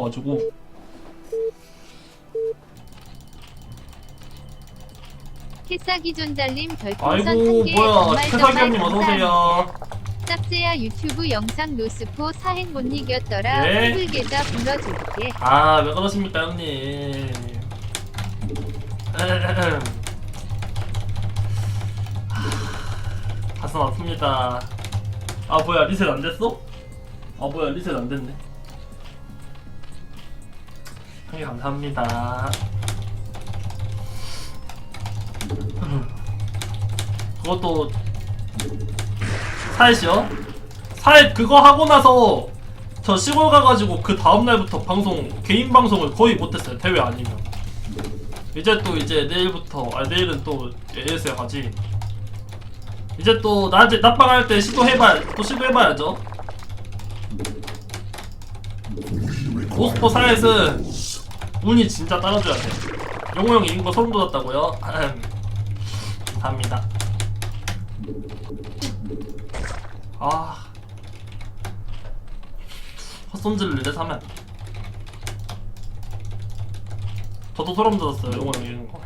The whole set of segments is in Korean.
가가지고 캐싸기 존잘님 별풍선 아이고 1개 뭐야 정말 정말 형님 어서 감사합니다. 오세요. 짭제야 유튜브 영상 노스포 사행 못 이겼더라 예? 한글 계좌 불러줄게 아왜 그러십니까 형님? 하, 가슴 아픕니다. 아 뭐야 리셋 안 됐어? 아 뭐야 리셋 안 됐네. 형님 감사합니다. 그것도 사이시요? 사이 그거 하고 나서 저 시골 가가지고 그 다음 날부터 방송 개인 방송을 거의 못했어요 대회 아니면 이제 또 이제 내일부터 아 내일은 또 AS에 가지 이제 또 나한테 낮방할 때 시도해봐 또 시도해봐야죠 모스포 사이즈 운이 진짜 따라줘야 돼. 영호 형 이긴 거 소름 돋았다고요? 감사합니다. 아. 헛손질을 이래 사면. 저도 소름 돋았어요 영호 형 이기는 거.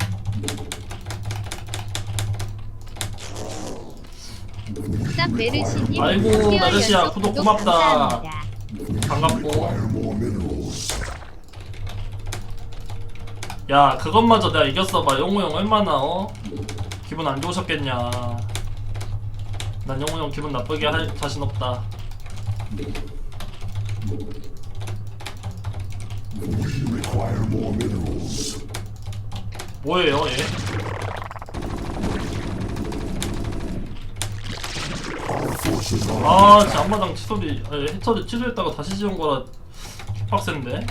메르시님 아이고, 연속 구독 고맙다. 감사합니다. 반갑고 야 그것마저 내가 이겼어 봐. 영호 형 얼마나 어? 기분 안 좋으셨겠냐. 난 영호 형 기분 나쁘게 할 자신 없다. 뭐예요 얘? 아 진짜 취소비 아니, 해처리 취소했다가 다시 지은 거라 빡센데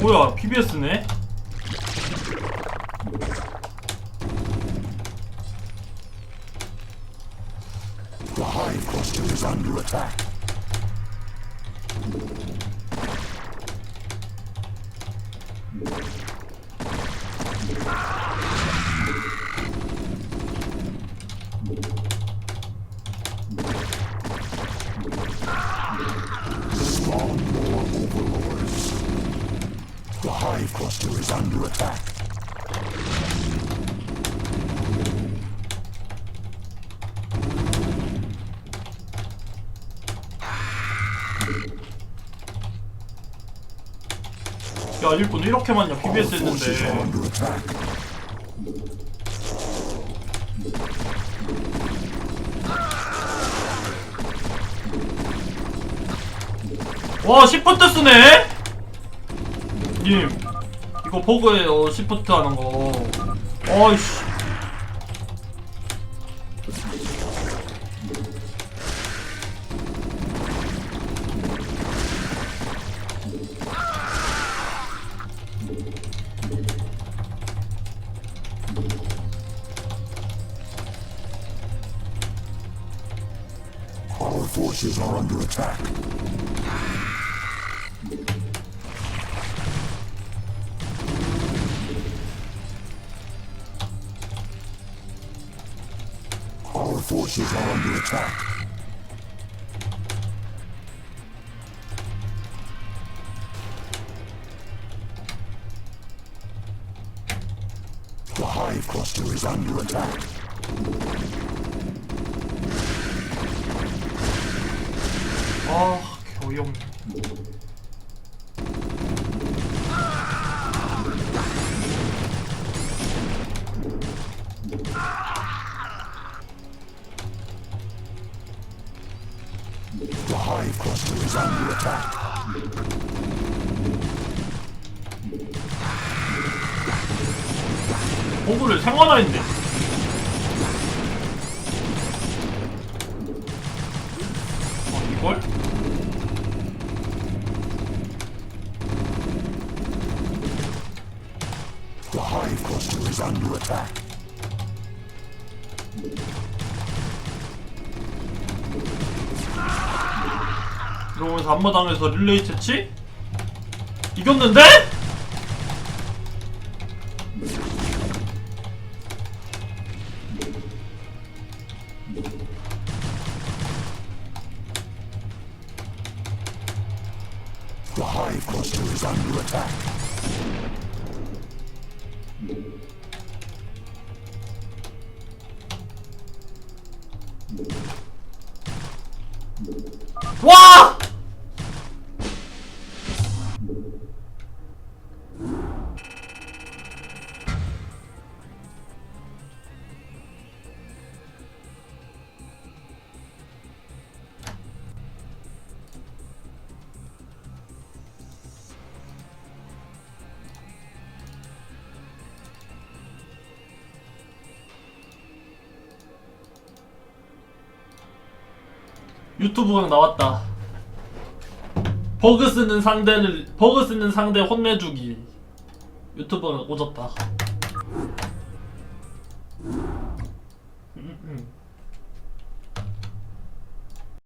뭐야 BBS네? Cluster is under attack. 야 일꾼 이렇게 많냐 Our forces are 했는데 under attack. 와 시프트 쓰네? 님 이거 버그예요 시프트 하는 거 어이씨 Our forces are under attack. Forces are under attack. The hive cluster is under attack. 아개 hive cluster is under attack. 생활화 했네 어 이걸? The hive cluster is under attack. 이러면서 앞마당에서 릴레이 채취? 이겼는데? 유튜브가 나왔다. 버그 쓰는 상대를 버그 쓰는 상대 혼내주기 유튜브강 오졌다. 음, 음.